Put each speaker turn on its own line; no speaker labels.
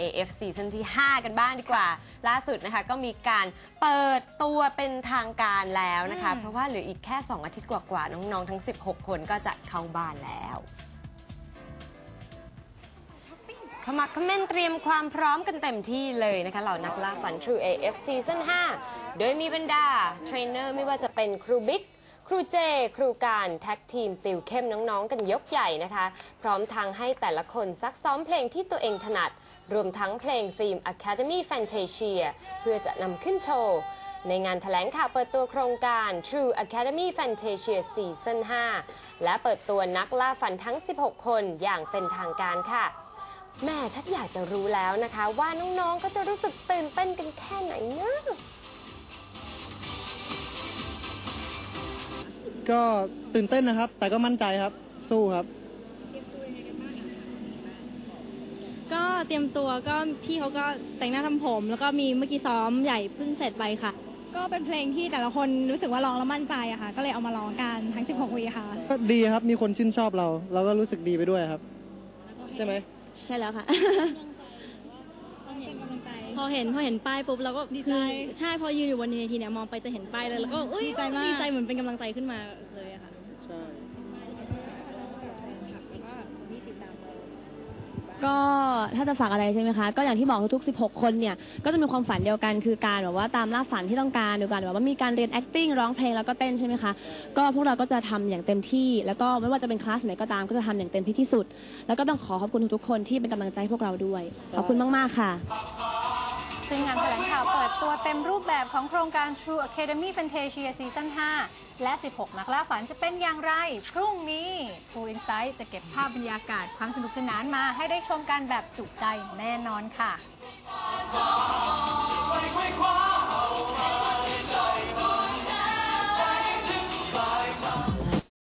AF ซีซั่นที่ 5 กันบ้างดีกว่า ล่าสุดนะคะก็มีการเปิดตัวเป็นทางการแล้วนะคะ เพราะว่าเหลืออีกแค่ 2 อาทิตย์กว่าๆ น้องๆ ทั้ง 16 คนก็จะเข้าบ้านแล้วขมักเขม้นเตรียมความพร้อมกันเต็มที่เลยนะคะเหล่านักล่าฝัน True AF Season 5 โดยมีบรรดาเทรนเนอร์ไม่ว่าจะเป็นครูบิ๊กค รูเจ ครูการแท็กทีมติวเข้มน้องๆ กันยกใหญ่นะคะ พร้อมทางให้แต่ละคนซักซ้อมเพลงที่ตัวเองถนัด รวมทั้งเพลงธีม Academy Fantasia เพื่อจะนำขึ้นโชว์ ในงานแถลงข่าวเปิดตัวโครงการ True Academy Fantasia Season 5 และเปิดตัวนักล่าฝันทั้ง 16 คนอย่างเป็นทางการค่ะแม่ชักอยากจะรู้แล้วนะคะ ว่าน้องๆ ก็จะรู้สึกตื่นเต้นกันแค่ไหนนะ
ก็ตื่นเต้นนะครับ แต่ก็มั่นใจครับ สู้ครับ
ก็เตรียมตัวก็พี่เขาก็แต่งหน้าทำผม แล้วก็มีเมื่อกี้ซ้อมใหญ่เพิ่งเสร็จไปค่ะ
ก็เป็นเพลงที่แต่ละคนรู้สึกว่าร้องแล้วมั่นใจอะค่ะ ก็เลยเอามาร้องกันทั้ง 16 วีค่ะ
ก็ดีครับ มีคนชื่นชอบเรา เราก็รู้สึกดีไปด้วยครับ ใช่ไหม
ใช่แล้วค่ะ
เป็นกำลังใจ
พอเห็นพอเห็นป้ายปุ๊บเราก็
ดีใจ
คือใช่พอยืนอยู่บนเวทีเนี่ยมองไปจะเห็นป้ายเลยแล้วก็เอ้ย
ดีใจมาก
ดีใจเหมือนเป็นกำลังใจขึ้นมาเลยอะค่ะ
ใช่
ก็ถ้าจะฝากอะไรใช่ไหมคะ ก็อย่างที่บอกทุกๆ 16 คนเนี่ย ก็จะมีความฝันเดียวกันคือการแบบว่าตามล่าฝันที่ต้องการเดียวกันแบบว่ามีการเรียน acting ร้องเพลงแล้วก็เต้นใช่ไหมคะ ก็พวกเราก็จะทำอย่างเต็มที่ แล้วก็ไม่ว่าจะเป็นคลาสไหนก็ตามก็จะทำอย่างเต็มที่ที่สุด แล้วก็ต้องขอขอบคุณทุกๆ คนที่เป็นกำลังใจให้พวกเราด้วย ขอบคุณมากๆค่ะ
ซึ่งงานแถลงข่าวเปิดตัวเต็มรูปแบบของโครงการ True Academy Fantasia Season 5 และ 16 นักล่าฝันจะเป็นอย่างไร พรุ่งนี้ True Insight จะเก็บภาพบรรยากาศความสนุกสนานมาให้ได้ชมกันแบบจุใจแน่นอนค่ะ